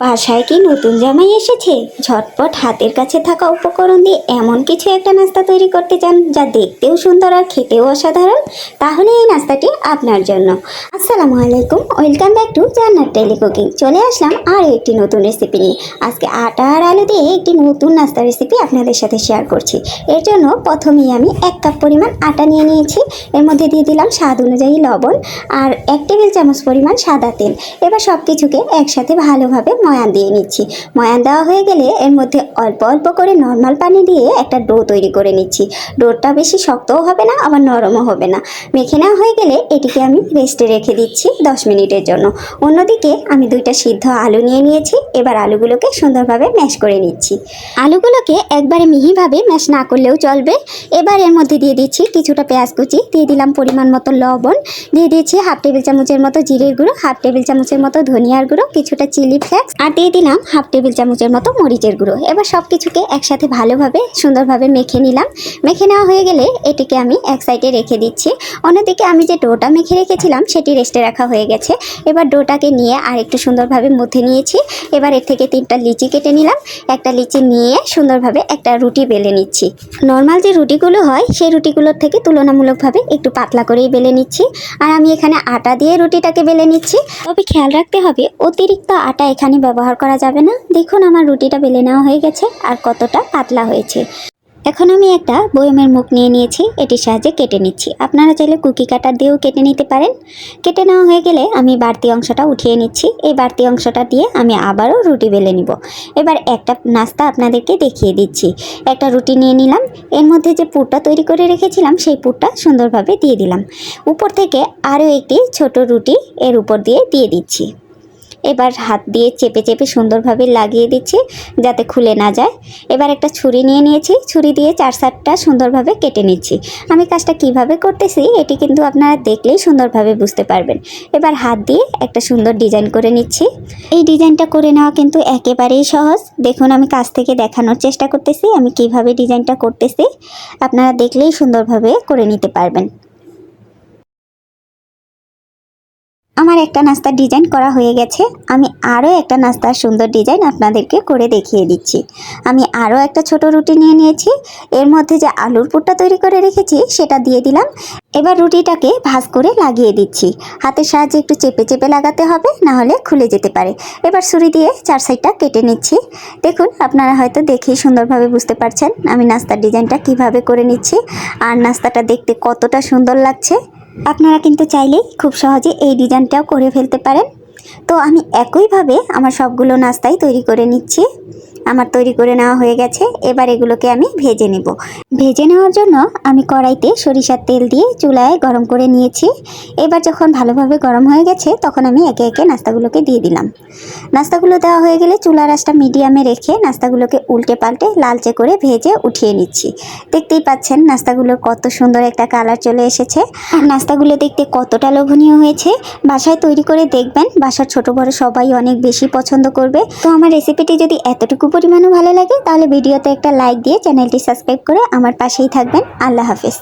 বাসায় কি নতুন জামাই এসেছে? ঝটপট হাতের কাছে থাকা উপকরণ দিয়ে এমন কিছু একটা নাস্তা তৈরি করতে চান যা দেখতেও সুন্দর আর খেতেও অসাধারণ? তাহলে এই নাস্তাটি আপনার জন্য। আসসালামু আলাইকুম, ওয়েলকাম ব্যাক টু জান্নার টেলি কুকিং। চলে আসলাম আর একটি নতুন রেসিপি নিয়ে। আজকে আটা আর আলু দিয়ে একটি নতুন নাস্তা রেসিপি আপনাদের সাথে শেয়ার করছি। এর জন্য প্রথমেই আমি এক কাপ পরিমাণ আটা নিয়ে নিয়েছি। এর মধ্যে দিয়ে দিলাম স্বাদ অনুযায়ী লবণ আর এক টেবিল চামচ পরিমাণ সাদা তেল। এবার সব কিছুকে একসাথে ভালোভাবে ময়ান দিয়ে নিচ্ছি। ময়ান দেওয়া হয়ে গেলে এর মধ্যে অল্প অল্প করে নর্মাল পানি দিয়ে একটা ডো তৈরি করে নিচ্ছি। ডোটা বেশি শক্তও হবে না, আবার নরমও হবে না। মেখে নেওয়া হয়ে গেলে এটিকে আমি রেস্টে রেখে দিচ্ছি দশ মিনিটের জন্য। অন্যদিকে আমি দুইটা সিদ্ধ আলু নিয়ে নিয়েছি, এবার আলুগুলোকে সুন্দরভাবে ম্যাশ করে নিচ্ছি। আলুগুলোকে একবারে মিহিভাবে ম্যাশ না করলেও চলবে। এবার এর মধ্যে দিয়ে দিচ্ছি কিছুটা পেঁয়াজ কুচি, দিয়ে দিলাম পরিমাণ মতো লবণ, দিয়ে দিয়েছি হাফ টেবিল চামচের মতো জিরের গুঁড়ো, হাফ টেবিল চামচের মতো ধনিয়ার গুঁড়ো, কিছুটা চিলি ফ্লেক্স আর দিয়ে দিলাম হাফ টেবিল চামচের মতো মরিচের গুঁড়ো। এবার সব কিছুকে একসাথে ভালোভাবে, সুন্দরভাবে মেখে নিলাম। মেখে নেওয়া হয়ে গেলে এটিকে আমি এক সাইডে রেখে দিচ্ছি। অন্যদিকে আমি যে ডোটা মেখে রেখেছিলাম, সেটি রেস্টে রাখা হয়ে গেছে। এবার ডোটাকে নিয়ে আর একটু সুন্দরভাবে মধ্যে নিয়েছি। এবার এর থেকে তিনটা লিচি কেটে নিলাম। একটা লিচি নিয়ে সুন্দরভাবে একটা রুটি বেলে নিচ্ছি। নর্মাল যে রুটিগুলো হয়, সেই রুটিগুলোর থেকে তুলনামূলকভাবে একটু পাতলা করেই বেলে নিচ্ছি। আর আমি এখানে আটা দিয়ে রুটিটাকে বেলে নিচ্ছি। তবে খেয়াল রাখতে হবে, অতিরিক্ত আটা এখানে ব্যবহার করা যাবে না। দেখুন আমার রুটিটা বেলে নেওয়া হয়ে গেছে আর কতটা পাতলা হয়েছে। এখন আমি একটা বয়মের মুখ নিয়ে নিয়েছি, এটির সাহায্যে কেটে নিচ্ছি। আপনারা চাইলে কুকি কাটার দিয়েও কেটে নিতে পারেন। কেটে নেওয়া হয়ে গেলে আমি বাড়তি অংশটা উঠিয়ে নিচ্ছি। এই বাড়তি অংশটা দিয়ে আমি আবারও রুটি বেলে নিব। এবার একটা নাস্তা আপনাদেরকে দেখিয়ে দিচ্ছি। একটা রুটি নিয়ে নিলাম। এর মধ্যে যে পুরটা তৈরি করে রেখেছিলাম, সেই পুরটা সুন্দরভাবে দিয়ে দিলাম। উপর থেকে আরও একটি ছোট রুটি এর উপর দিয়ে দিয়ে দিচ্ছি। এবার হাত দিয়ে চেপে চেপে সুন্দরভাবে লাগিয়ে দিচ্ছি যাতে খুলে না যায়। এবার একটা ছুরি নিয়ে নিয়েছি। ছুরি দিয়ে চার সাতটা সুন্দরভাবে কেটে নিচ্ছি। আমি কাজটা কীভাবে করতেছি এটি কিন্তু আপনারা দেখলেই সুন্দরভাবে বুঝতে পারবেন। এবার হাত দিয়ে একটা সুন্দর ডিজাইন করে নিচ্ছি। এই ডিজাইনটা করে নেওয়া কিন্তু একেবারেই সহজ। দেখুন, আমি কাছ থেকে দেখানোর চেষ্টা করতেছি। আমি কীভাবে ডিজাইনটা করতেছি আপনারা দেখলেই সুন্দরভাবে করে নিতে পারবেন। আমার একটা নাস্তার ডিজাইন করা হয়ে গেছে। আমি আরও একটা নাস্তার সুন্দর ডিজাইন আপনাদেরকে করে দেখিয়ে দিচ্ছি। আমি আরও একটা ছোট রুটি নিয়ে নিয়েছি। এর মধ্যে যে আলুর পুরটা তৈরি করে রেখেছি, সেটা দিয়ে দিলাম। এবার রুটিটাকে ভাঁজ করে লাগিয়ে দিচ্ছি। হাতের সাহায্যে একটু চেপে চেপে লাগাতে হবে, না হলে খুলে যেতে পারে। এবার ছুরি দিয়ে চার সাইডটা কেটে নিচ্ছি। দেখুন, আপনারা হয়তো দেখেই সুন্দরভাবে বুঝতে পারছেন আমি নাস্তার ডিজাইনটা কীভাবে করে নিচ্ছি। আর নাস্তাটা দেখতে কতটা সুন্দর লাগছে। আপনারা কিন্তু চাইলেই খুব সহজে এই ডিজাইনটাও করে ফেলতে পারেন। তো আমি একইভাবে আমার সবগুলো নাস্তাই তৈরি করে নিচ্ছি। আমার তৈরি করে নেওয়া হয়ে গেছে। এবার এগুলোকে আমি ভেজে নেব। ভেজে নেওয়ার জন্য আমি কড়াইতে সরিষার তেল দিয়ে চুলায় গরম করে নিয়েছি। এবার যখন ভালোভাবে গরম হয়ে গেছে, তখন আমি একে একে নাস্তাগুলোকে দিয়ে দিলাম। নাস্তাগুলো দেওয়া হয়ে গেলে চুলার আঁচটা মিডিয়ামে রেখে নাস্তাগুলোকে উল্টে পাল্টে লালচে করে ভেজে উঠিয়ে নিচ্ছি। দেখতেই পাচ্ছেন নাস্তাগুলোর কত সুন্দর একটা কালার চলে এসেছে। নাস্তাগুলো দেখতে কতটা লোভনীয় হয়েছে। বাসায় তৈরি করে দেখবেন বাসার ছোট বড় সবাই অনেক বেশি পছন্দ করবে। তো আমার রেসিপিটি যদি এতটুকু পরিমাণও ভালো লাগে, তাহলে ভিডিওতে একটা লাইক দিয়ে চ্যানেলটি সাবস্ক্রাইব করে আমার পাশেই থাকবেন। আল্লাহ হাফেজ।